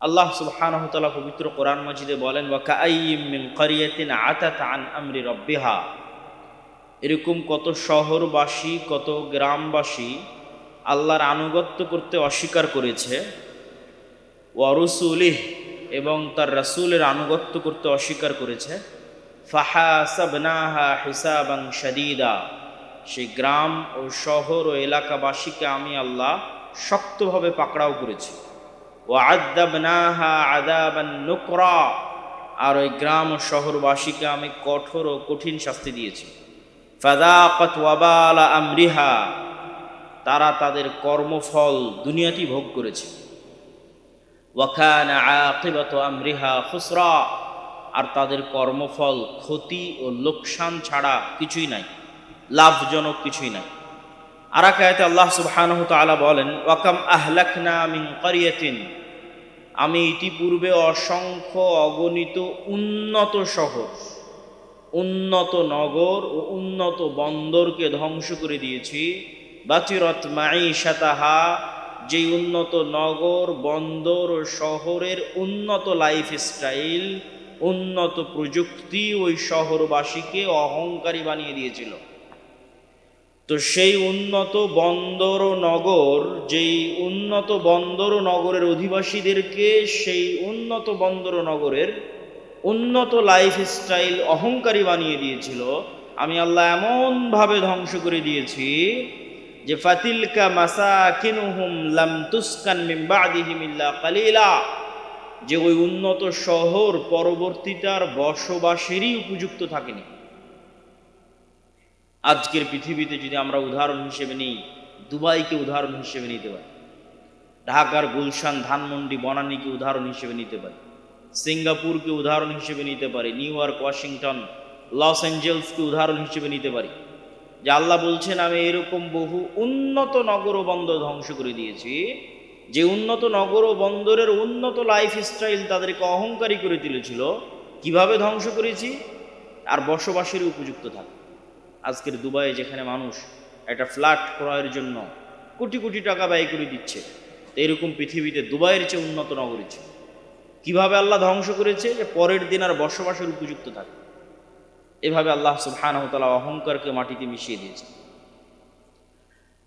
আল্লাহ তাআলা পবিত্র কোরআন মাজিদে বলেন এরকম কত শহরবাসী, কত গ্রামবাসী আল্লাহর আনুগত্য করতে অস্বীকার করেছে ওয়ারুসুলিহ এবং তার রাসূলের আনুগত্য করতে অস্বীকার করেছে, ফাহাসাবনাহা হিসাবান শাদীদা। সেই গ্রাম ও শহর ও এলাকাবাসীকে আমি আল্লাহ শক্তভাবে পাকড়াও করেছি। ও আদাবনাহা আদাবান নুকরা। আর ওই গ্রাম ও শহরবাসীকে আমি কঠোর ও কঠিন শাস্তি দিয়েছি। ওয়াবালা আমরিহা। তারা তাদের কর্মফল দুনিয়াতেই ভোগ করেছে। আমরিহা খুসরা। আর তাদের কর্মফল ক্ষতি ও লোকসান ছাড়া কিছুই নাই, লাভজনক কিছুই নাই। আর আল্লাহ সুবহানাহু বলেন ওয়াকাম আহলাকনা মিন ক্বরিয়াতিন আমি ইতিপূর্বে অসংখ্য অগণিত উন্নত শহর, উন্নত নগর ও উন্নত বন্দরকে ধ্বংস করে দিয়েছি। বাতিরত মাইশাতাহা যে উন্নত নগর, বন্দর ও শহরের উন্নত লাইফ স্টাইল উন্নত প্রযুক্তি ওই শহরবাসীকে অহংকারী বানিয়ে দিয়েছিল। তো সেই উন্নত বন্দর নগর, যেই উন্নত বন্দর নগরের অধিবাসীদেরকে সেই উন্নত বন্দর নগরের উন্নত লাইফ স্টাইল অহংকারী বানিয়ে দিয়েছিল, আমি আল্লাহ এমনভাবে ধ্বংস করে দিয়েছি যে, ফাতিলকা মাসাকিনুহুম লাম তুসকান বাদিহিম ইল্লা কালিলা। যে ওই উন্নত শহর পরবর্তীতে আর বসবাসেরই উপযুক্ত থাকেনি। আজকের পৃথিবীতে যদি আমরা উদাহরণ হিসেবে নিই, দুবাইকে উদাহরণ হিসেবে নিতে পারি। ঢাকার গুলশান, ধানমন্ডি, বনানীকে উদাহরণ হিসেবে নিতে পারি। সিঙ্গাপুরকে উদাহরণ হিসেবে নিতে পারি। নিউ ইয়র্ক, ওয়াশিংটন, লস অ্যাঞ্জেলসকে উদাহরণ হিসেবে নিতে পারি। যে আল্লাহ বলছেন, আমি এরকম বহু উন্নত নগর ও বন্দর ধ্বংস করে দিয়েছি, যে উন্নত নগর ও বন্দরের উন্নত লাইফ স্টাইল তাদেরকে অহংকারী করে তুলেছিল। কীভাবে ধ্বংস করেছি? আর বসবাসের উপযুক্ত থাকে। আজকের দুবাইয়ে যেখানে মানুষ একটা ফ্ল্যাট ক্রয়ের জন্য কোটি কোটি টাকা ব্যয় করে দিচ্ছে এরকম পৃথিবীতে দুবাইয়ের চেয়ে উন্নত নগরী ছিল। কীভাবে আল্লাহ ধ্বংস করেছে? যে পরের দিন আর বসবাসের উপযুক্ত থাকে। এভাবে আল্লাহ সুবহানাহু তাআলা অহংকারকে মাটিতে মিশিয়ে দিয়েছে।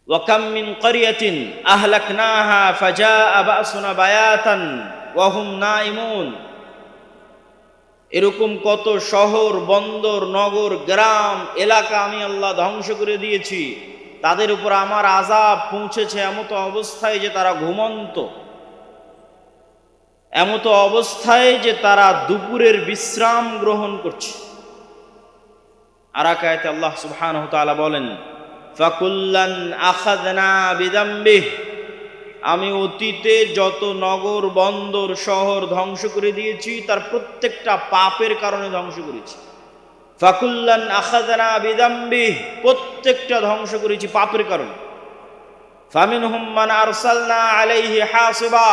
ওয়াকাম মিন ক্বরিয়াতিন আহলাকনাহা ফাজাআ বাসুনা বায়াতান ওয়া হুম নাইমুন এরকম কত শহর, বন্দর, নগর, গ্রাম, এলাকা আমি আল্লাহ ধ্বংস করে দিয়েছি। তাদের উপর আমার আজাব পৌঁছেছে এমত অবস্থায় যে তারা ঘুমন্ত। এমত অবস্থায় যে তারা দুপুরের বিশ্রাম গ্রহণ করছে। আর আল্লাহ সুবহানাহু তাআলা বলেন, ফাকুল্লান আখাযনা বিদাম্বিহ আমি অতীতে যত নগর, বন্দর, শহর ধ্বংস করে দিয়েছি, তার প্রত্যেকটা পাপের কারণে ধ্বংস করেছি। ফাকুল্লান আখাদানা বিদাম্বি প্রত্যেকটা ধ্বংস করেছি পাপের কারণে। ফামিন হুম্মান আরসালনা আলাইহি হাসিবা,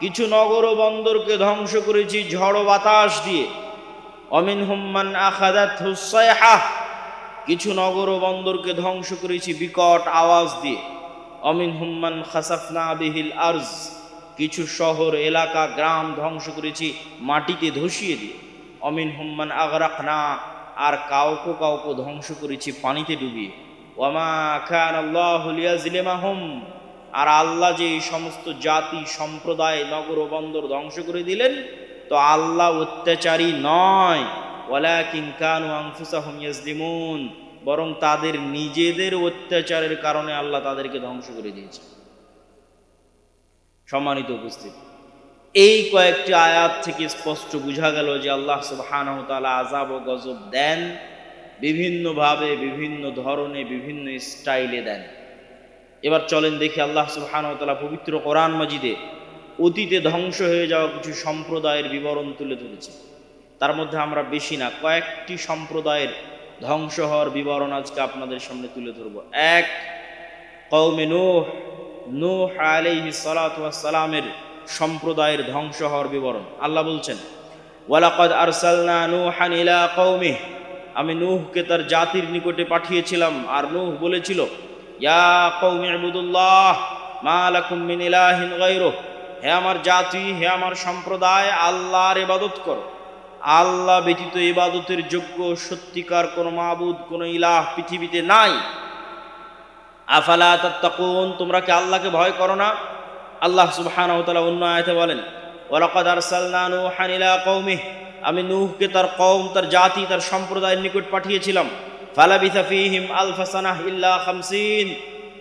কিছু নগর বন্দরকে ধ্বংস করেছি ঝড় বাতাস দিয়ে। অমিন হুম্মান আখাদাত হুসাইহা কিছু নগর বন্দরকে ধ্বংস করেছি বিকট আওয়াজ দিয়ে। অমিন হুম্মান খাসাফনা বিহিল আর্জ। কিছু শহর, এলাকা, গ্রাম ধ্বংস করেছি মাটিতে ধসিয়ে দিয়ে। অমিন হুম্মান আগরাকনা, আর কাউকে কাউকে ধ্বংস করেছি পানিতে ডুবিয়ে। ওয়ামা খান আল্লাহ আর আল্লাহ যে এই সমস্ত জাতি, সম্প্রদায়, নগর বন্দর ধ্বংস করে দিলেন, তো আল্লাহ অত্যাচারী নয়। ওয়ালাকিন কানু আনফুসাহুম বরং তাদের নিজেদের অত্যাচারের কারণে আল্লাহ তাদেরকে ধ্বংস করে দিয়েছে সম্মানিত উপস্থিত, এই কয়েকটি আয়াত থেকে স্পষ্ট বোঝা গেল যে আল্লাহ সুবহানাহু তাআলা আযাব ও গজব দেন, বিভিন্নভাবে, বিভিন্ন ধরনে, বিভিন্ন স্টাইলে দেন। এবার চলেন দেখি আল্লাহ সুবহানাহু তাআলা পবিত্র কোরআন মাজিদে অতীতে ধ্বংস হয়ে যাওয়া কিছু সম্প্রদায়ের বিবরণ তুলে ধরেছে তার মধ্যে আমরা বেশি না, কয়েকটি সম্প্রদায়ের ধ্বংস হওয়ার বিবরণ আজকে আপনাদের সামনে তুলে ধরব। এক কৌমে নূহ নূহ আলাইহি সালামের সম্প্রদায়ের ধ্বংস হওয়ার বিবরণ। আল্লাহ বলছেন, ওয়ালাকাদ আরসালনা নূহান ইলা কৌমিহ আমি নূহকে তার জাতির নিকটে পাঠিয়েছিলাম, আর নূহ বলেছিল, ইয়া কৌমি ইবুদুল্লাহ, মা মিন ইলাহিন গায়রুহ। হে আমার জাতি, হে আমার সম্প্রদায়, আল্লাহর ইবাদত করো। আল্লাহ ব্যতীত ইবাদতের যোগ্য, সত্যিকার কোনো মাবুদ, কোনো ইলাহ পৃথিবীতে নাই। আফালা তাত্তাকুন, তোমরা কি আল্লাহকে ভয় করো না? আল্লাহ সুবহানাহু ওয়া তাআলা অন্য আয়াতে বলেন, ওয়ালাকাদ আরসালনা নূহান ইলা কওমিহি আমি নূহকে তার কওম, তার জাতি, তার সম্প্রদায়ের নিকট পাঠিয়েছিলাম। ফালাবিথা ফীহিম আলফা সানাহ ইল্লা খামসিন।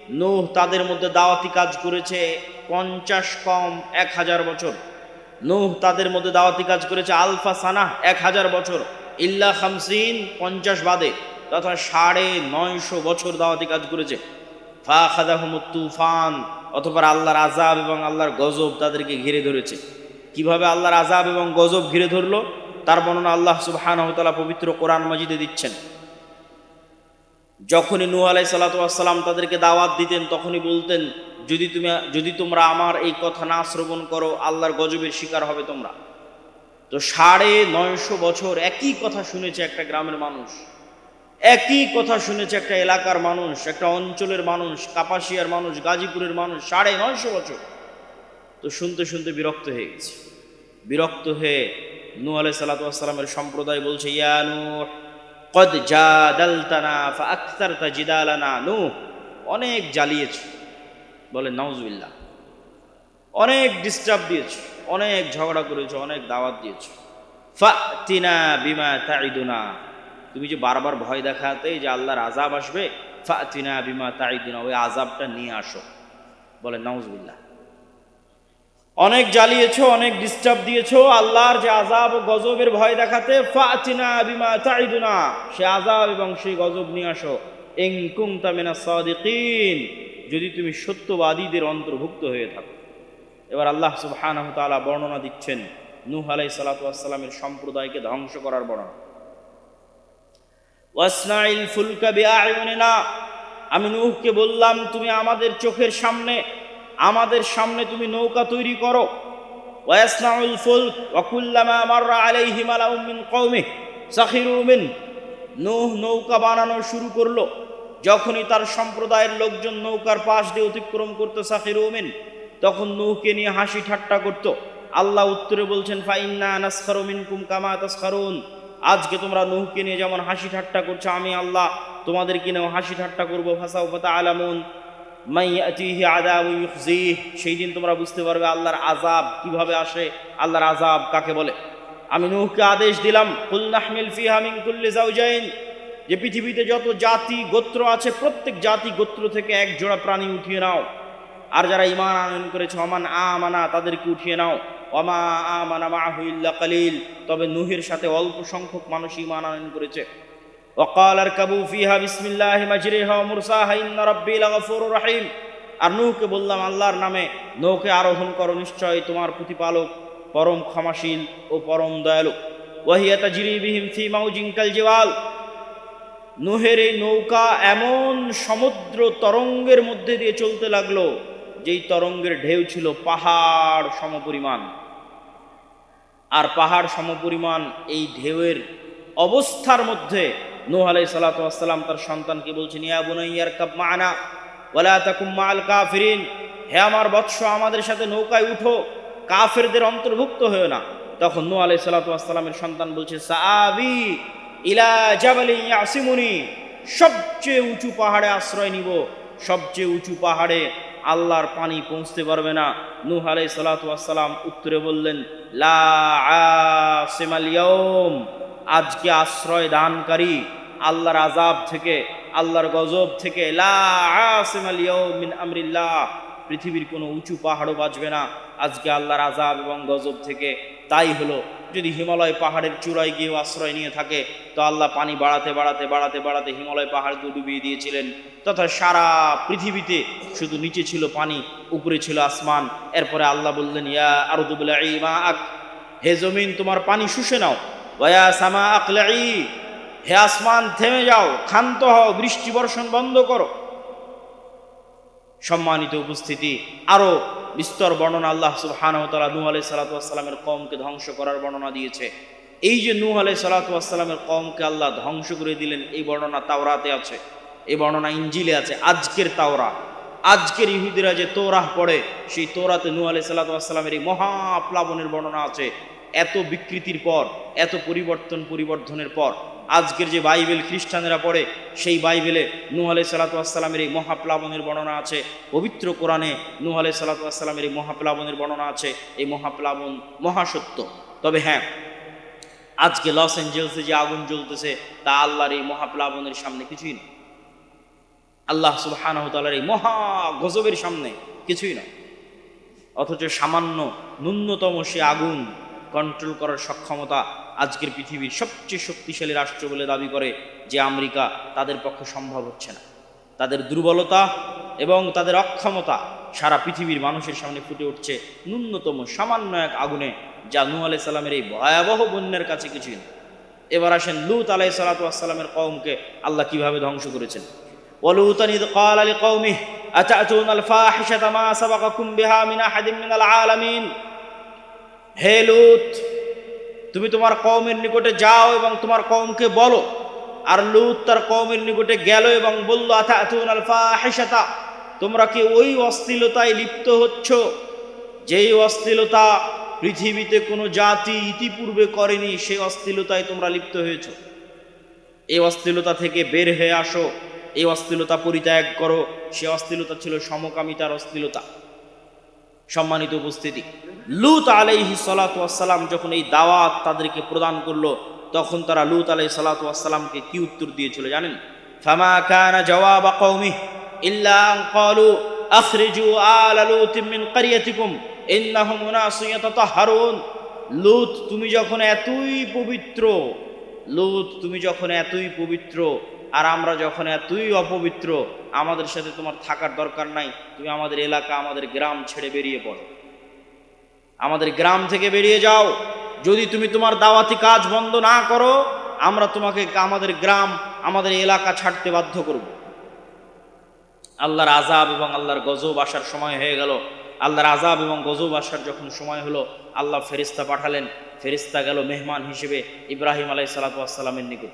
নূহ তাদের মধ্যে দাওয়াতি কাজ করেছে পঞ্চাশ কম এক হাজার বছর। নূহ তাদের মধ্যে দাওয়াতি কাজ করেছে আলফা সানাহ এক হাজার বছর, ইল্লা খামসিন পঞ্চাশ বাদে, তথা সাড়ে নয়শো বছর দাওয়াতি কাজ করেছে। ফা খাদাহুমুত তুফান অথবা আল্লাহর আজাব এবং আল্লাহর গজব তাদেরকে ঘিরে ধরেছে। কীভাবে আল্লাহর আজাব এবং গজব ঘিরে ধরলো? তার বর্ণনা আল্লাহ সুবহানাহু তাআলা পবিত্র কোরআন মজিদে দিচ্ছেন। যখনই নূহ আলাই সাল্লাতাম তাদেরকে দাওয়াত দিতেন, তখনই বলতেন যদি তুমি, যদি তোমরা আমার এই কথা না শ্রবণ করো, আল্লাহর গজবের শিকার হবে তোমরা। তো সাড়ে নয়শো বছর একই কথা শুনেছে একটা গ্রামের মানুষ। একই কথা শুনেছে একটা এলাকার মানুষ, একটা অঞ্চলের মানুষ, কাপাসিয়ার মানুষ, গাজীপুরের মানুষ, সাড়ে নয়শো বছর। তো শুনতে শুনতে বিরক্ত হয়ে গেছে। বিরক্ত হয়ে নূ আলাই সাল্লাতামের সম্প্রদায় বলছে, ইয়া নূহ, কদ নূহ অনেক জ্বালিয়েছ। বলে, নাউজুবিল্লাহ। অনেক ডিস্টার্ব দিয়েছ, অনেক ঝগড়া করেছ, অনেক দাওয়াত দিয়েছ। ফাতিনা বিমা তাইদুনা তুমি যে বারবার ভয় দেখাতে যে আল্লাহর আজাব আসবে, ফাতিনা বিমা তাইদুনা ওই আজাবটা নিয়ে আসো। বলে, নাউজুবিল্লাহ। অনেক জ্বালিয়েছো, অনেক ডিস্টার্ব দিয়েছ, আল্লাহর যে আজাব ও গজবের ভয় দেখাতে, ফাতিনা বিমা তাইদুনা সে আজাব এবং সেই গজব নিয়ে আসো। ইন কুনতা মিনাস সাদিকিন। যদি তুমি সত্যবাদীদের অন্তর্ভুক্ত হয়ে থাকো। এবার আল্লাহ সুবহানাহু তাআলা বর্ণনা দিচ্ছেন নূহ আলাইহিস সালাতু ওয়াস সালামের সম্প্রদায়কে ধ্বংস করার বর্ণনা। ফুলকা আমি নূহকে বললাম, তুমি আমাদের চোখের সামনে, আমাদের সামনে তুমি নৌকা তৈরি করো। নৌকা বানানো শুরু করল। যখনই তার সম্প্রদায়ের লোকজন নৌকার পাশ দিয়ে অতিক্রম করতো সাখিরু ওমেন তখন নূহকে নিয়ে হাসি ঠাট্টা করত। আল্লাহ উত্তরে বলছেন, ফাইন্না নাসখারু মিনকুম কামা তাসখারুন। আজকে তোমরা নৌকে নিয়ে যেমন হাসি ঠাট্টা করছ, আমি আল্লাহ তোমাদেরকে নিয়েও হাসি ঠাট্টা করব। ফাসাউ ফাতা আলামুন ইউখজিহ। সেই দিন তোমরা বুঝতে পারবে আল্লাহর আজাব কীভাবে আসে, আল্লাহর আজাব কাকে বলে। আমি নূহকে আদেশ দিলাম, কুল নাহমিল ফিহা মিন কুল্লি যে পৃথিবীতে যত জাতি, গোত্র আছে, প্রত্যেক জাতি, গোত্র থেকে এক জোড়া প্রাণী উঠিয়ে নাও। আর যারা ইমান আনয়ন করেছে অমান আমানা, তাদেরকে উঠিয়ে নাও। অমা আমানা মাহুল্লা কালিল। তবে নুহের সাথে অল্প সংখ্যক মানুষ ইমান আনয়ন করেছে। অকাল আর কাবু ফিহা বিসমিল্লাহ মাজিরেহা মুরসাহা, ইন্না রব্বিল গফুর রাহিম। আর নূহকে বললাম, আল্লাহর নামে নৌকে আরোহণ করো, নিশ্চয় তোমার প্রতিপালক পরম ক্ষমাশীল ও পরম দয়ালু। ওয়াহিয়া জিরি বিহিম ফি মাউজিং কাল জিওয়াল। নুহের এই নৌকা এমন সমুদ্র তরঙ্গের মধ্যে দিয়ে চলতে লাগল, যেই তরঙ্গের ঢেউ ছিল পাহাড় সমপরিমাণ। আর পাহাড় সমপরিমাণ এই ঢেউয়ের অবস্থার মধ্যে নূহ আলাই সালাতাম তার সন্তানকে বলছেন, ইয়া বুনাইয়ার কাব মানা, ওয়ালা তাকুম মাল হে আমার বৎস, আমাদের সাথে নৌকায় উঠো, কাফেরদের অন্তর্ভুক্ত হয়েও না। তখন নূহ আলাই সালাতামের সন্তান বলছে সাবি ইলা জাবালি ইয়াসিমুনি, সবচেয়ে উঁচু পাহাড়ে আশ্রয় নিব। সবচেয়ে উঁচু পাহাড়ে আল্লাহর পানি পৌঁছতে পারবে না। নূহ আলাই সালাতাম উত্তরে বললেন, লা আসিমাল ইয়াউম, আজকে আশ্রয় দানকারী আল্লাহর আজাব থেকে, আল্লাহর গজব থেকে, লা আসিমাল ইয়াউম মিন আমরিল্লাহ, পৃথিবীর কোনো উঁচু পাহাড়ও বাঁচবে না। আজকে আল্লাহর আজাব এবং গজব থেকে, তাই হলো যদি হিমালয় পাহাড়ের চূড়ায় গিয়েও আশ্রয় নিয়ে থাকে, তো আল্লাহ পানি বাড়াতে বাড়াতে বাড়াতে বাড়াতে হিমালয় পাহাড়কে ডুবিয়ে দিয়েছিলেন। তথা সারা পৃথিবীতে শুধু নিচে ছিল পানি, উপরে ছিল আসমান। এরপরে আল্লাহ বললেন, ইয়া আরদুবুল মা আক হে জমিন, তোমার পানি শুষে নাও। সামা আকলাই হে আসমান, থেমে যাও, ক্ষান্ত হও, বৃষ্টি বর্ষণ বন্ধ করো। সম্মানিত উপস্থিতি, আরও বিস্তর বর্ণনা আল্লাহ সুবহানাহু ওয়া তাআলা নূহ আলাইহিস সালাতু ওয়াস ধ্বংস করার বর্ণনা দিয়েছে। এই যে নূহ আলাইহিস সালাতু ওয়াস সালামের আল্লাহ ধ্বংস করে দিলেন, এই বর্ণনা তাওরাতে আছে। এই বর্ণনা ইঞ্জিলে আছে, আজকের তাওরা। আজকের ইহুদিরা যে তোরাহ পড়ে, সেই তোরাতে নূ আলাই সাল্লামের এই মহা প্লাবনের বর্ণনা আছে। এত বিকৃতির পর, এত পরিবর্তন পরিবর্ধনের পর আজকের যে বাইবেল খ্রিস্টানেরা পড়ে, সেই বাইবেলে নূ আলাই সাল্লাতামের এই মহাপ্লাবনের বর্ণনা আছে। পবিত্র কোরআনে নূ আলাই সাল্লাতামের এই মহাপ্লাবনের বর্ণনা আছে। এই মহাপ্লাবন মহাসত্য। তবে হ্যাঁ আজকে লস অ্যাঞ্জেলসে যে আগুন জ্বলতেছে, তা আল্লাহর এই মহাপ্লাবনের সামনে কিছুই না আল্লাহ সুবাহানহতালার এই মহা গজবের সামনে কিছুই না অথচ সামান্য ন্যূনতম সে আগুন কন্ট্রোল করার সক্ষমতা আজকের পৃথিবীর সবচেয়ে শক্তিশালী রাষ্ট্র বলে দাবি করে যে আমেরিকা তাদের পক্ষে সম্ভব হচ্ছে না তাদের দুর্বলতা এবং তাদের অক্ষমতা সারা পৃথিবীর মানুষের সামনে ফুটে উঠছে ন্যূনতম সামান্য এক আগুনে যা নূ আলাই সাল্লামের এই ভয়াবহ বন্যার কাছে কিছুই না এবার আসেন লুত আলাই সালাতামের কওমকে আল্লাহ কিভাবে ধ্বংস করেছেন ولوطا إذ قال لقومه أتأتون الفاحشة ما سبقكم بها من أحد من العالمين হে লুত তুমি তোমার কওমের নিকটে যাও এবং তোমার কওমকে বলো। আর লুত তার কওমের নিকটে গেল এবং বলল, আতাতুন আল ফাহিশাতা তোমরা কি ওই অশ্লীলতায় লিপ্ত হচ্ছ? যেই অশ্লীলতা পৃথিবীতে কোনো জাতি ইতিপূর্বে করেনি সেই অশ্লীলতায় তোমরা লিপ্ত হয়েছ। এই অশ্লীলতা থেকে বের হয়ে আসো, এই অশ্লীলতা পরিত্যাগ করো। সে অশ্লীলতা ছিল সমকামিতার অশ্লীলতা। সম্মানিত উপস্থিতি। লুত আলাইহি সালাতাম যখন এই দাওয়াত তাদেরকে প্রদান করল, তখন তারা লুত আলাই সালাতামকে কি উত্তর দিয়েছিল জানেন? ফামা কানা জওয়াব কওমি ইল্লা ক্বালু আখরিজু আলা লুত মিন ক্বরিয়াতিকুম ইন্নাহুম উনাসুন ইয়াতাতাহহারুন লুত, তুমি যখন এতই পবিত্র, লুত, তুমি যখন এতই পবিত্র আর আমরা যখন এতই অপবিত্র, আমাদের সাথে তোমার থাকার দরকার নাই। তুমি আমাদের এলাকা, আমাদের গ্রাম ছেড়ে বেরিয়ে পড়ো। আমাদের গ্রাম থেকে বেরিয়ে যাও। যদি তুমি তোমার দাওয়াতি কাজ বন্ধ না করো, আমরা তোমাকে আমাদের গ্রাম, আমাদের এলাকা ছাড়তে বাধ্য করব। আল্লাহর আজাব এবং আল্লাহর গজব আসার সময় হয়ে গেল। আল্লাহর আজাব এবং গজব আসার যখন সময় হলো, আল্লাহ ফেরিস্তা পাঠালেন। ফেরিস্তা গেল মেহমান হিসেবে ইব্রাহিম আলাই সালাতামের নিকট।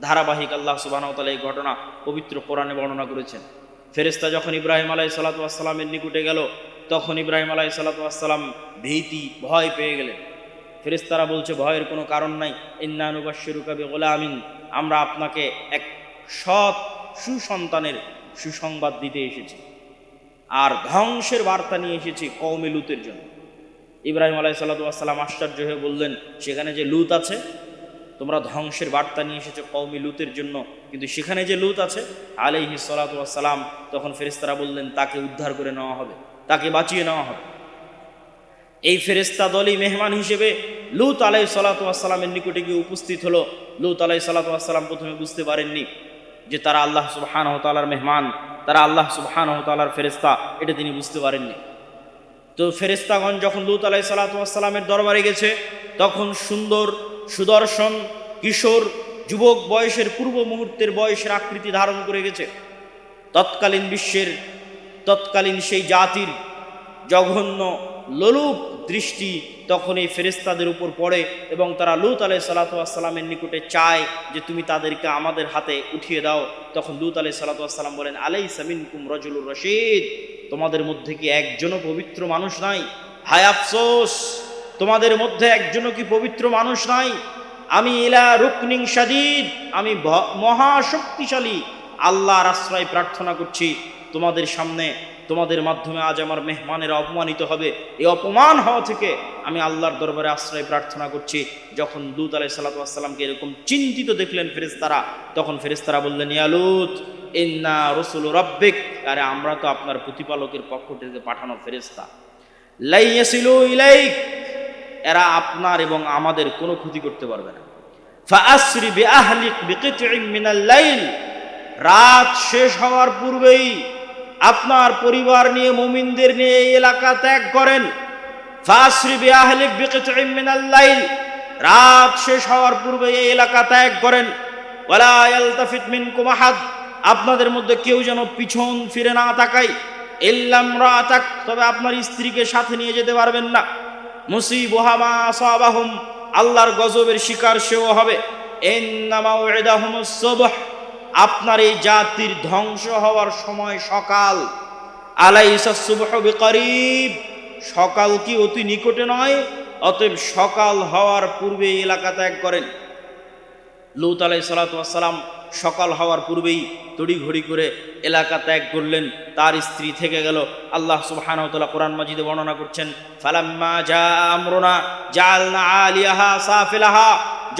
ধারাবাহিক আল্লাহ সুবাহতাল এই ঘটনা পবিত্র কোরআনে বর্ণনা করেছেন। ফেরিস্তা যখন ইব্রাহিম আলাই সালাতামের নিকটে গেল তখন ইব্রাহিম আলাই সালাতাম ভীতি, ভয় পেয়ে গেলেন। ফেরিস্তারা বলছে, ভয়ের কোনো কারণ নাই। ইন্নানুবাসরুকাবে গোলামিন আমরা আপনাকে এক সৎ সুসন্তানের সুসংবাদ দিতে এসেছি। আর ধ্বংসের বার্তা নিয়ে এসেছি কৌমে লুতের জন্য। ইব্রাহিম আলাই সাল্লাম আশ্চর্য হয়ে বললেন, সেখানে যে লুত আছে, তোমরা ধ্বংসের বার্তা নিয়ে এসেছ কৌমি লুতের জন্য। কিন্তু সেখানে যে লুত আছে আলাইহি সালাম, তখন ফেরিস্তারা বললেন, তাকে উদ্ধার করে নেওয়া হবে। তাকে বাঁচিয়ে নেওয়া হবে। এই ফেরেস্তা দলই মেহমান হিসেবে লুত আলাই সালাতামের নিকটে গিয়ে উপস্থিত হলো। লুত আলাই সালাতাম প্রথমে বুঝতে পারেননি যে তারা আল্লাহ সুবহান তালার মেহমান, তারা আল্লাহ সুবহান তালার ফেরেস্তা এটা তিনি বুঝতে পারেননি। তো ফেরেস্তাগণ যখন লুত আলাই সালাতামের দরবারে গেছে, তখন সুন্দর সুদর্শন কিশোর যুবক বয়সের পূর্ব মুহূর্তের বয়সের আকৃতি ধারণ করে গেছে। তৎকালীন বিশ্বের তৎকালীন সেই জাতির জঘন্য লোলুপ দৃষ্টি তখন এই ফেরেস্তাদের উপর পড়ে এবং তারা লুত আলাই সালাতামের নিকটে চায় যে তুমি তাদেরকে আমাদের হাতে উঠিয়ে দাও। তখন লুত আলাই সালাতাম বলেন আলাই সামিন কুম রজুলুর রশিদ। তোমাদের মধ্যে কি একজনও পবিত্র মানুষ নাই? হায় আফসোস! তোমাদের মধ্যে একজনও কি পবিত্র মানুষ নাই? আমি ইলা রুকনিং সাদিদ আমি মহাশক্তিশালী আল্লাহর আশ্রয় প্রার্থনা করছি। তোমাদের সামনে, তোমাদের মাধ্যমে আজ আমার মেহমানেরা অপমানিত হবে। এই অপমান হওয়া থেকে আমি আল্লাহর দরবারে আশ্রয় প্রার্থনা করছি। যখন লুত আলাই সাল্লাতামকে এরকম চিন্তিত দেখলেন ফেরেস্তারা তখন ফেরেস্তারা বললেন ইয়ালুত ইন্না রসুল রব্বিক। আরে, আমরা তো আপনার প্রতিপালকের পক্ষ থেকে পাঠানো ফেরেস্তা লাইয়াসিলু ইলাইক, এরা আপনার এবং আমাদের কোনো ক্ষতি করতে পারবে না। ফাআসরি বিআহলিক বিকিতইম মিনাল লাইল, রাত শেষ হওয়ার পূর্বেই আপনার পরিবার নিয়ে, মুমিনদের নিয়ে এই এলাকা ত্যাগ করেন। রাত শেষ হওয়ার পূর্বে এই এলাকা ত্যাগ করেন। আপনাদের মধ্যে কেউ যেন পিছন ফিরে না তাকায়। ইল্লাম রাতাক তবে আপনার স্ত্রীকে সাথে নিয়ে যেতে পারবেন না। মুসিবহামা সাবাহুম আল্লাহর গজবের শিকার সেও হবে। আপনার এই জাতির ধ্বংস হওয়ার সময় সকাল। আলাইসা সুবহ বিকরিব সকাল কি অতি নিকটে নয়, অতএব সকাল হওয়ার পূর্বে এলাকা ত্যাগ করেন। লুত আলাই সালাতাম সকাল হওয়ার পূর্বেই তড়িঘড়ি করে এলাকা ত্যাগ করলেন। তার স্ত্রী থেকে গেল। আল্লাহ সুবহানাহু কোরআন মাজিদে বর্ণনা করছেন, ফালাম্মা জা আমরুনা জালনা আলিয়াহা সাফিলাহা।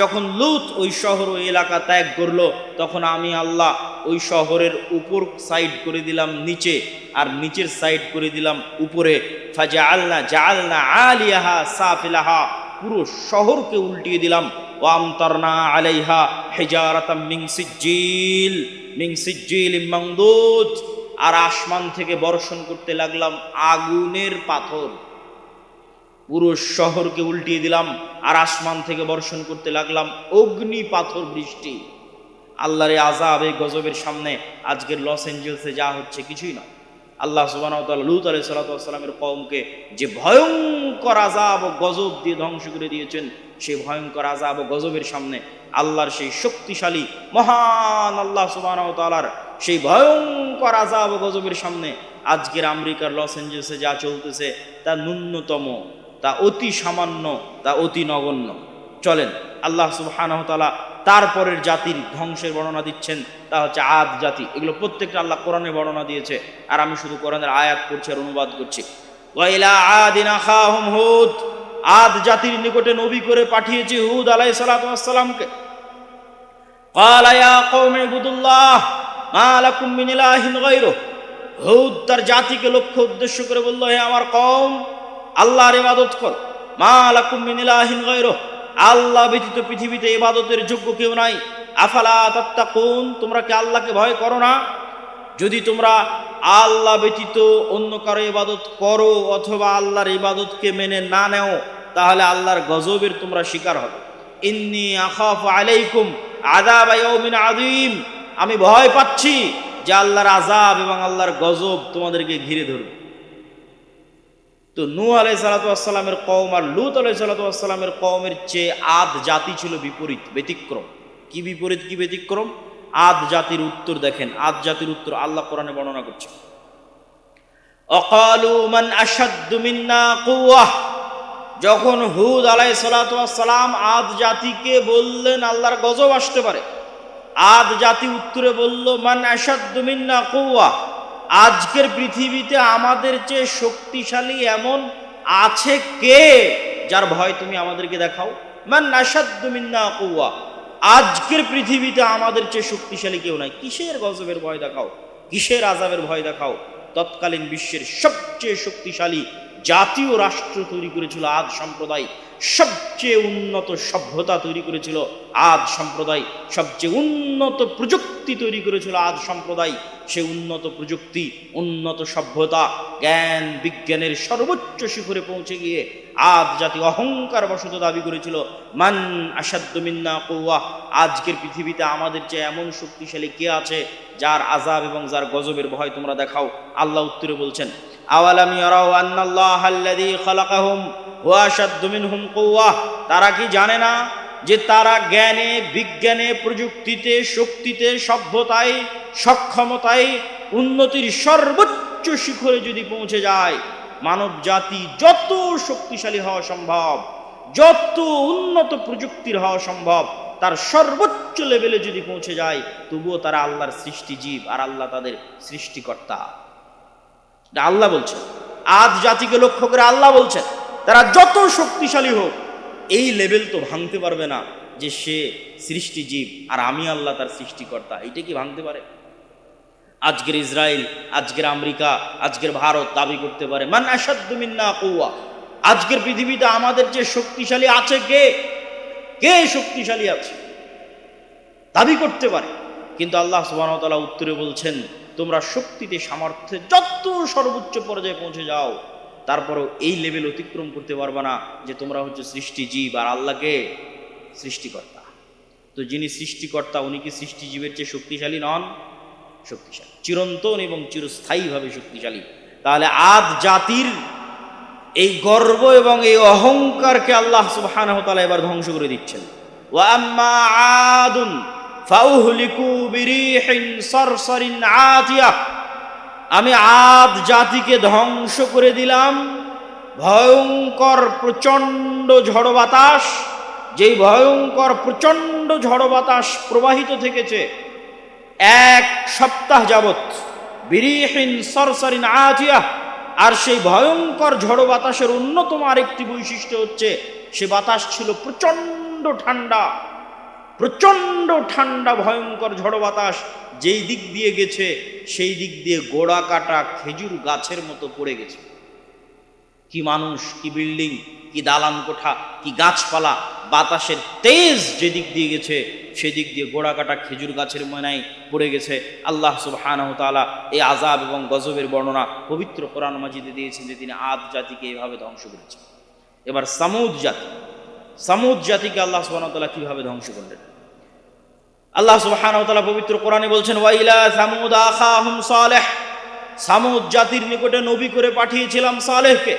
যখন লুত ওই শহর ওই এলাকা ত্যাগ করল, তখন আমি আল্লাহ ওই শহরের উপর সাইড করে দিলাম নিচে, আর নিচের সাইড করে দিলাম উপরে। ফাজা আল্লাহ জালনা আলিয়াহা সাফিলাহা, পুরো শহরকে উল্টিয়ে দিলাম। ওয়ামতারনা আলাইহা হেজারাতাম মিং সিজ্জিল মিং সিজ্জিল মামদুদ আর আসমান থেকে বর্ষণ করতে লাগলাম আগুনের পাথর। পুরো শহরকে উল্টিয়ে দিলাম, আর আসমান থেকে বর্ষণ করতে লাগলাম। অগ্নি পাথর বৃষ্টি। আল্লাহর এই আজাব এই গজবের সামনে আজকের লস এঞ্জেলসে যা হচ্ছে কিছুই না আল্লাহ সুবাহ লুত সাল্লামের কওমকে যে ভয়ঙ্কর আজাব ও গজব দিয়ে ধ্বংস করে দিয়েছেন সেই ভয়ঙ্কর আজাব ও গজবের সামনে আল্লাহর সেই শক্তিশালী, মহান আল্লাহ সুবাহ তালার সেই ভয়ঙ্কর আজাব ও গজবের সামনে আজকের আমেরিকার লস এঞ্জেলসে যা চলতেছে তা ন্যূনতম তা অতি সামান্য, তা অতি নগণ্য। চলেন, আল্লাহ সুবাহানহতালা তারপরের জাতির ধ্বংসের বর্ণনা দিচ্ছেন। তা হচ্ছে আদ জাতি। এগুলো প্রত্যেকটা আল্লাহ কোরআনে বর্ণনা দিয়েছে। আর আমি শুধু কোরআনের আয়াত করছি আর অনুবাদ করছি। আদ জাতির নিকটে নবী করে পাঠিয়েছি হুদ আলাই সালাতামকে তার জাতিকে লক্ষ্য উদ্দেশ্য করে বলল, হে আমার কম আল্লাহর ইবাদত কর। মা লাকুম মিন ইলাহিন গায়রুহ আল্লাহ ব্যতীত পৃথিবীতে ইবাদতের যোগ্য কেউ নাই। আফালা তাত্তাকুন, তোমরা কি আল্লাহকে ভয় করো না? যদি তোমরা আল্লাহ ব্যতীত অন্য কারও ইবাদত করো অথবা আল্লাহর ইবাদতকে মেনে না নেও, তাহলে আল্লাহর গজবের তোমরা শিকার হবে। ইন্নি আখাফ আলাইকুম আযাব ইয়াউমিন আযীম। আমি ভয় পাচ্ছি যে আল্লাহর আজাব এবং আল্লাহর গজব তোমাদেরকে ঘিরে ধরবে। তো নু আলাই সালাতামের কওম আর লুত আলাই সালাতামের কওমের চেয়ে আদ জাতি ছিল বিপরীত, ব্যতিক্রম। কি বিপরীত, কি ব্যতিক্রম? আদ জাতির উত্তর দেখেন, আদ জাতির উত্তর আল্লাহ কোরআনে বর্ণনা করছে। অকালু মান আসাদ্দু মিন্না কুওয়াহ যখন হুদ আলাই সালাতাম আদ জাতিকে বললেন, আল্লাহর গজব আসতে পারে। আদ জাতি উত্তরে বলল, মান আসাদ্দু মিন্না কুওয়াহ আজকের পৃথিবীতে আমাদের চেয়ে শক্তিশালী এমন আছে কে যার ভয় তুমি আমাদেরকে দেখাও? মান আজকের পৃথিবীতে আমাদের চেয়ে শক্তিশালী কেউ নাই। কিসের গজবের ভয় দেখাও? কিসের আজাবের ভয় দেখাও? তৎকালীন বিশ্বের সবচেয়ে শক্তিশালী জাতীয় রাষ্ট্র তৈরি করেছিল আদ সম্প্রদায়। সবচেয়ে উন্নত সভ্যতা তৈরি করেছিল আদ সম্প্রদায়। সবচেয়ে উন্নত প্রযুক্তি তৈরি করেছিল আদ সম্প্রদায়। সে উন্নত প্রযুক্তি, উন্নত সভ্যতা, জ্ঞান, বিজ্ঞানের সর্বোচ্চ শিখরে পৌঁছে গিয়ে আদ জাতি অহংকার বশত দাবি করেছিল, মান আসাদ্দমিন্না কৌয়া আজকের পৃথিবীতে আমাদের যে এমন শক্তিশালী কে আছে যার আজাব এবং যার গজবের ভয় তোমরা দেখাও? আল্লাহ উত্তরে বলছেন, আওয়ালাম খালাকাহুম কুওয়া তারা কি জানে না? যে তারা জ্ঞানে, বিজ্ঞানে, প্রযুক্তিতে, শক্তিতে, সভ্যতায়, সক্ষমতায় উন্নতির সর্বোচ্চ শিখরে যদি পৌঁছে যায় মানব জাতি যত শক্তিশালী হওয়া সম্ভব, যত উন্নত প্রযুক্তির হওয়া সম্ভব, তার সর্বোচ্চ লেভেলে যদি পৌঁছে যায়, তবুও তারা আল্লাহর সৃষ্টি জীব আর আল্লাহ তাদের সৃষ্টিকর্তা। আল্লাহ বলছেন। আজ জাতিকে লক্ষ্য করে আল্লাহ বলছেন, তারা যত শক্তিশালী হোক এই লেভেল তো ভাঙতে পারবে না যে সে সৃষ্টিজীব আর আমি আল্লাহ তার সৃষ্টিকর্তা। এটা কি ভাঙতে পারে? আজকের ইসরায়েল আজকের আমেরিকা, আজকের ভারত দাবি করতে পারে, মান আসাদ্দমিন্না কৌয়া আজকের পৃথিবীতে আমাদের যে শক্তিশালী আছে কে? কে শক্তিশালী আছে? দাবি করতে পারে। কিন্তু আল্লাহ সুবাহতালা উত্তরে বলছেন, তোমরা শক্তিতে সামর্থ্যে যত সর্বোচ্চ পর্যায়ে পৌঁছে যাও তারপরেও এই লেভেল অতিক্রম করতে পারবে না যে তোমরা হচ্ছে সৃষ্টিজীব আর আল্লাহকে সৃষ্টিকর্তা। তো যিনি সৃষ্টিকর্তা, উনি কি সৃষ্টিজীবের চেয়ে শক্তিশালী নন? শক্তিশালী। চিরন্তন এবং চিরস্থায়ীভাবে শক্তিশালী। তাহলে আদ জাতির এই গর্ব এবং এই অহংকারকে আল্লাহ সুবহানাহু তাআলা এবার ধ্বংস করে দিচ্ছেন। আদুন ফাউহলিকু বিরিহিন সরসরিন আতিয়া আমি আদ জাতিকে ধ্বংস করে দিলাম। ভয়ঙ্কর প্রচণ্ড ঝড় বাতাস, যেই ভয়ঙ্কর প্রচণ্ড ঝড় বাতাস প্রবাহিত থেকেছে, এক সপ্তাহ যাবৎ বিরিহীন সরসরিন আজিয়া আর সেই ভয়ঙ্কর ঝড় বাতাসের অন্যতম আরেকটি বৈশিষ্ট্য হচ্ছে, সে বাতাস ছিল প্রচণ্ড ঠান্ডা। প্রচণ্ড ঠান্ডা, ভয়ঙ্কর ঝড় বাতাস যেই দিক দিয়ে গেছে, সেই দিক দিয়ে গোড়া কাটা খেজুর গাছের মতো পড়ে গেছে। কি মানুষ, কি বিল্ডিং, কি দালান কোঠা, কি গাছপালা, বাতাসের তেজ যেদিক দিয়ে গেছে সেদিক দিয়ে গোড়া কাটা খেজুর গাছের ময়নায় পড়ে গেছে। আল্লাহ সুবহানাহু তাআলা এই আজাব এবং গজবের বর্ণনা পবিত্র কোরআন মাজিদে দিয়েছেন যে তিনি আদ জাতিকে এইভাবে ধ্বংস করেছেন। এবার সামুদ জাতি সামুদ জাতিকে আল্লাহ সুবহানাহু তাআলা কীভাবে ধ্বংস করলেন? আল্লাহ সুবহানাহু পবিত্র কোরআনে বলছেন ওয়াইলা সামুদ সালেহ। সামুদ জাতির নিকটে নবী করে পাঠিয়েছিলাম সালেহকে।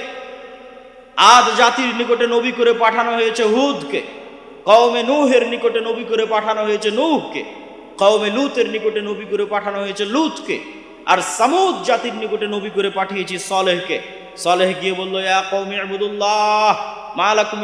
আদ জাতির নিকটে নবী করে পাঠানো হয়েছে হুদকে। কওমে নূহের নিকটে নবী করে পাঠানো হয়েছে নূহকে। কওমে লুতের নিকটে নবী করে পাঠানো হয়েছে লুতকে। আর সামুদ জাতির নিকটে নবী করে পাঠিয়েছি সলেহকে। সলেহ গিয়ে বলল, ইয়া কওমি ইবুদুল্লাহ। মা লাকুম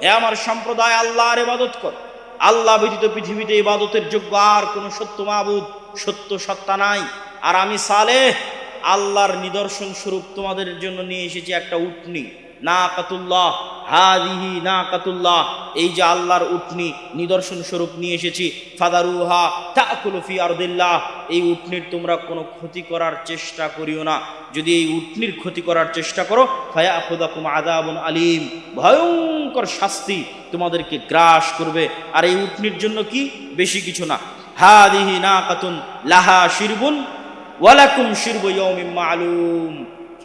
এ আমার সম্প্রদায়, আল্লাহর ইবাদত কর। আল্লাহ ব্যতীত পৃথিবীতে ইবাদতের যোগ্য আর কোনো সত্য মাবুদ, সত্য সত্তা নাই। আর আমি সালেহ, আল্লাহর নিদর্শন স্বরূপ তোমাদের জন্য নিয়ে এসেছি একটা উটনি। না কাতুল্লাহ হাদিহি না কাতুল্লাহ এই যে আল্লাহর উটনি নিদর্শন স্বরূপ নিয়ে এসেছি, ফাদারুহা তাকুলফি আরদিল্লাহ। এই উটনির তোমরা কোনো ক্ষতি করার চেষ্টা করিও না। যদি এই উটনির ক্ষতি করার চেষ্টা করো ফায়া খুদাকুম আদাবুন আলিম। ভয়ঙ্কর শাস্তি তোমাদেরকে গ্রাস করবে। আর এই উটনির জন্য কি? বেশি কিছু না। হাদিহি না কাতুন লাহা শিরবুন ওয়ালাকুম শিরব ইয়মিম মালুম।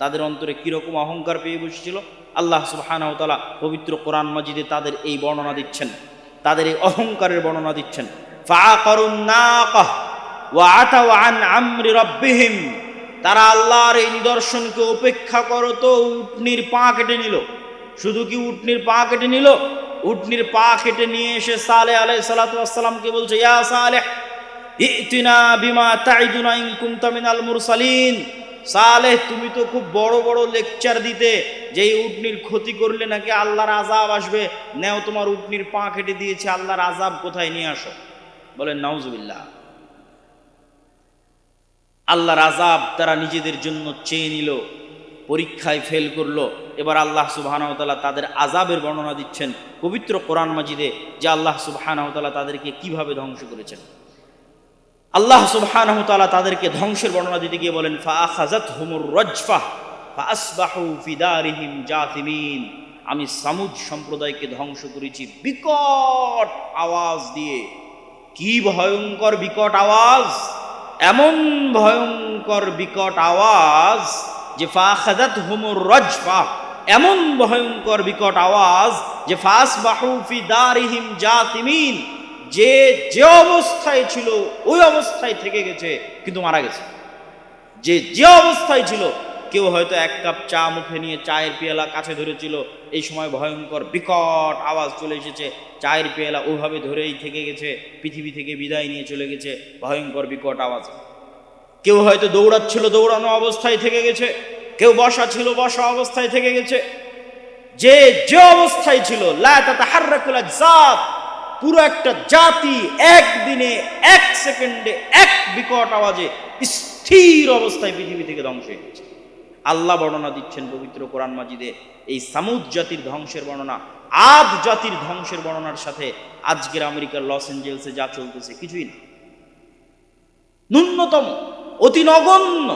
তাদের অন্তরে কীরকম অহংকার পেয়ে বসেছিল? আল্লাহ সুবহানাহু ওয়া পবিত্র কোরআন মাজিদে তাদের এই বর্ণনা দিচ্ছেন। তাদের এই অহংকারের বর্ণনা দিচ্ছেন। তারা আল্লাহর এই নিদর্শনকে উপেক্ষা করো তো উটনির পা কেটে নিল। শুধু কি উটনির পা কেটে নিল? উটনির পা কেটে নিয়ে এসে সালে আলাই সালাতামকে বলছে, ইয়া সালেহ, ইতিনা বিমা তাইদুনা ইন কুনতা মিনাল মুরসালিন। সালেহ, তুমি তো খুব বড় বড় লেকচার দিতে যে এই উটনির ক্ষতি করলে নাকি আল্লাহর আজাব আসবে। নেও তোমার উটনির পা কেটে দিয়েছে, আল্লাহর আজাব কোথায় নিয়ে আসো? বলেন, নাউজুবিল্লাহ। আল্লাহর আজাব তারা নিজেদের জন্য চেয়ে নিল, পরীক্ষায় ফেল করল। এবার আল্লাহ সুবাহানতালা তাদের আজাবের বর্ণনা দিচ্ছেন পবিত্র কোরআন মাজিদে, যে আল্লাহ সুবাহানতালা তাদেরকে কীভাবে ধ্বংস করেছেন। আল্লাহ সুবাহানতালা তাদেরকে ধ্বংসের বর্ণনা দিতে গিয়ে বলেন ফা ফাখাজাত হুমুর রজফা ফাসবাহু ফিদারিহিম জাতিমিন আমি সামুদ সম্প্রদায়কে ধ্বংস করেছি বিকট আওয়াজ দিয়ে। কি ভয়ঙ্কর বিকট আওয়াজ? এমন ভয়ঙ্কর বিকট আওয়াজ যে ফা ফাখাজাত হুমুর রজফা, এমন ভয়ঙ্কর বিকট আওয়াজ যে ফাস বাহুফি দারিহিম জাতিমিন যে যে অবস্থায় ছিল, ওই অবস্থায় থেকে গেছে, কিন্তু মারা গেছে। যে যে অবস্থায় ছিল, কেউ হয়তো এক কাপ চা মুখে নিয়ে চায়ের পেয়ালা কাছে ধরেছিল। এই সময় ভয়ঙ্কর, বিকট আওয়াজ চলে এসেছে। চায়ের পেয়ালা ওইভাবে ধরেই থেকে গেছে, পৃথিবী থেকে বিদায় নিয়ে চলে গেছে, ভয়ঙ্কর, বিকট আওয়াজ। কেউ হয়তো দৌড়াচ্ছিল, দৌড়ানো অবস্থায় থেকে গেছে। কেউ বসা ছিল, বসা অবস্থায় থেকে গেছে। যে যে অবস্থায় ছিল জাত পুরো একটা জাতি একদিনে এক সেকেন্ডে এক বিকট আওয়াজে স্থির অবস্থায় পৃথিবী থেকে ধ্বংস হয়ে গেছে। আল্লাহ বর্ণনা দিচ্ছেন পবিত্র কোরআন মাজিদে, এই সামুদ জাতির ধ্বংসের বর্ণনা, আদ জাতির ধ্বংসের বর্ণনার সাথে আজকের আমেরিকার লস এঞ্জেলসে যা চলতেছে কিছুই না। ন্যূনতম, অতি নগণ্য,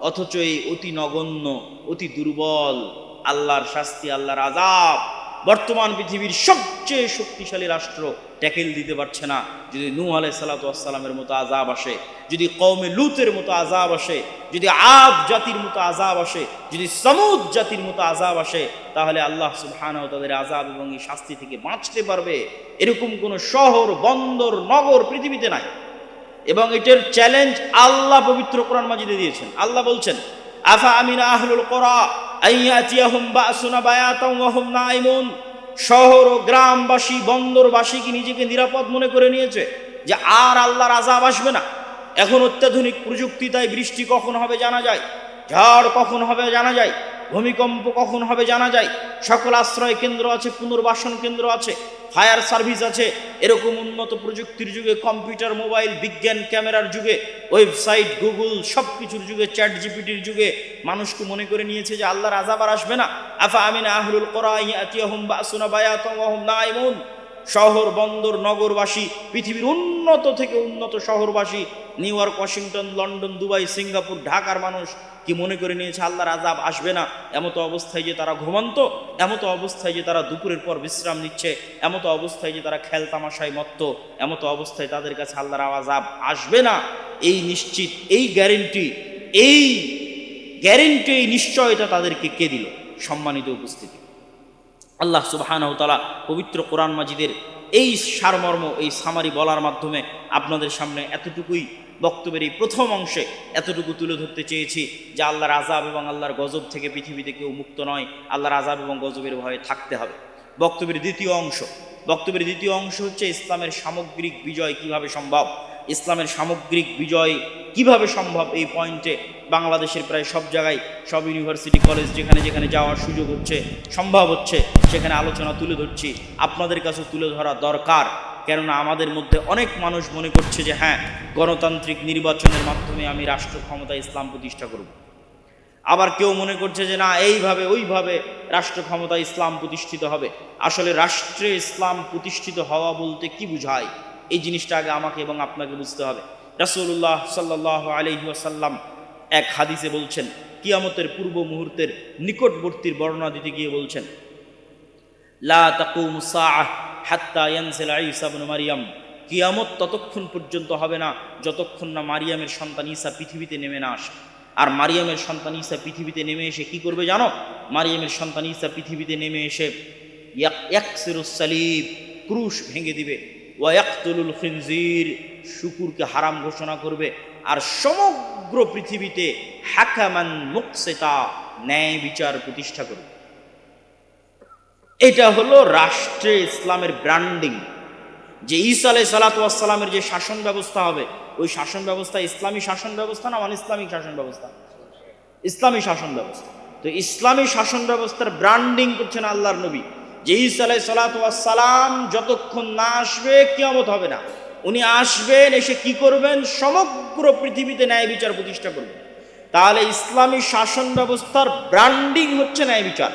অথচ এই অতি নগণ্য, অতি দুর্বল, আল্লাহর শাস্তি, আল্লাহর আজাব বর্তমান পৃথিবীর সবচেয়ে শক্তিশালী রাষ্ট্র ট্যাকেল দিতে পারছে না। যদি নূ আলাই সালাতামের মতো আজাব আসে, যদি কৌমে লুতের মতো আজাব আসে, যদি আব জাতির মতো আজাব আসে, যদি সমুদ জাতির মতো আজাব আসে, তাহলে আল্লাহ সুবহানাহু তাদের আজাব এবং এই শাস্তি থেকে বাঁচতে পারবে। এরকম কোনো শহর, বন্দর, নগর পৃথিবীতে নাই। এবং এটার চ্যালেঞ্জ আল্লাহ পবিত্র কোরআন মাজিদে দিয়েছেন। আল্লাহ বলছেন আফা আমিন আহলুল কোরা আইয়াতিয়াহুম বাসুনা বায়াতাম ওয়া হুম নাইমুন শহর ও গ্রামবাসী, বন্দরবাসী কি নিজেকে নিরাপদ মনে করে নিয়েছে? যে আর আল্লাহর আজাব আসবে না। এখন অত্যাধুনিক প্রযুক্তি তাই বৃষ্টি কখন হবে জানা যায়, ঝড় কখন হবে জানা যায়, ভূমিকম্প কখন হবে জানা যায়, সকল আশ্রয় কেন্দ্র আছে, পুনর্বাসন কেন্দ্র আছে। ফায়ার সার্ভিস আছে, এরকম উন্নত প্রযুক্তির যুগে, কম্পিউটার, মোবাইল, বিজ্ঞান, ক্যামেরার যুগে, ওয়েবসাইট, গুগল সব কিছুর যুগে চ্যাট জিপিটির যুগে মানুষকে মনে করে নিয়েছে যে আল্লাহর আজাব আর আসবে না। আফা আমিন আহরুল নাইমুন শহর, বন্দর, নগরবাসী, পৃথিবীর উন্নত থেকে উন্নত শহরবাসী, New York, Washington, London, Dubai, Singapore, ঢাকার মানুষ কি মনে করে নিয়েছে আল্লাহর আজাব আসবে না? এমতো অবস্থায় যে তারা ঘুমন্ত, এমতো অবস্থায় যে তারা দুপুরের পর বিশ্রাম নিচ্ছে, এমতো অবস্থায় যে তারা খেল তামাশায় মত্ত, এমতো অবস্থায় তাদের কাছে আল্লাহর আজাব আসবে না? এই নিশ্চিত, এই গ্যারেন্টি এই গ্যারেন্টি এই নিশ্চয়তা তাদেরকে কে দিল? সম্মানিত উপস্থিতি। আল্লাহ সুবাহানাhu তালা পবিত্র কোরআন মাজিদের এই সারমর্ম, এই সামারি বলার মাধ্যমে আপনাদের সামনে এতটুকুই বক্তব্যের এই প্রথম অংশে এতটুকু তুলে ধরতে চেয়েছি যে আল্লাহর আজাব এবং আল্লাহর গজব থেকে পৃথিবীতে কেউ মুক্ত নয়, আল্লাহর আজাব এবং গজবের ভয়ে থাকতে হবে। বক্তব্যের দ্বিতীয় অংশ, বক্তব্যের দ্বিতীয় অংশ হচ্ছে ইসলামের সামগ্রিক বিজয় কীভাবে সম্ভব? ইসলামের সামগ্রিক বিজয় কীভাবে সম্ভব? এই পয়েন্টে বাংলাদেশের প্রায় সব জায়গায়, সব ইউনিভার্সিটি, কলেজ যেখানে যেখানে যাওয়ার সুযোগ হচ্ছে, সম্ভব হচ্ছে, সেখানে আলোচনা তুলে ধরছি। আপনাদের কাছে তুলে ধরা দরকার। কেননা আমাদের মধ্যে অনেক মানুষ মনে করছে যে হ্যাঁ গণতান্ত্রিক নির্বাচনের মাধ্যমে আমি রাষ্ট্র ক্ষমতা ইসলাম প্রতিষ্ঠা করব। আবার কেউ মনে করছে যে না, এইভাবে, ওইভাবে রাষ্ট্র ক্ষমতা ইসলাম প্রতিষ্ঠিত হবে। আসলে রাষ্ট্রে ইসলাম প্রতিষ্ঠিত হওয়া বলতে কি বুঝায়? এই জিনিসটা আগে আমাকে এবং আপনাকে বুঝতে হবে। রাসূলুল্লাহ সাল্লাহ আলহি আসাল্লাম এক হাদিসে বলছেন, কিয়ামতের পূর্ব মুহূর্তের নিকটবর্তীর বর্ণনা দিতে গিয়ে বলছেন লা কিয়ামত ততক্ষণ পর্যন্ত হবে না, যতক্ষণ না মারিয়ামের সন্তান ঈসা পৃথিবীতে নেমে না আসে। আর মারিয়ামের সন্তান ঈসা পৃথিবীতে নেমে এসে কি করবে জানো? মারিয়ামের সন্তান ঈসা পৃথিবীতে নেমে এসে সালিব, ক্রুশ ভেঙে দিবে। ওয়াক্তুলুল খিনজির, শুকুরকে হারাম ঘোষণা করবে। আর সমগ্র পৃথিবীতে হাকামান মুকসেতা, ন্যায় বিচার প্রতিষ্ঠা করবে। এটা হলো রাষ্ট্রে ইসলামের ব্র্যান্ডিং যে ঈসা আলাই সালাতামের যে শাসন ব্যবস্থা হবে, ওই শাসন ব্যবস্থা ইসলামী শাসন ব্যবস্থা না অন ইসলামিক শাসন ব্যবস্থা? ইসলামী শাসন ব্যবস্থা। তো ইসলামী শাসন ব্যবস্থার ব্র্যান্ডিং করছেন আল্লাহর নবী। যে ঈসা আলাই সালাতাম যতক্ষণ না আসবে, কিয়ামত হবে না। উনি আসবেন, এসে কি করবেন? সমগ্র পৃথিবীতে ন্যায় বিচার প্রতিষ্ঠা করবেন। তাহলে ইসলামী শাসন ব্যবস্থার ব্র্যান্ডিং হচ্ছে ন্যায় বিচার।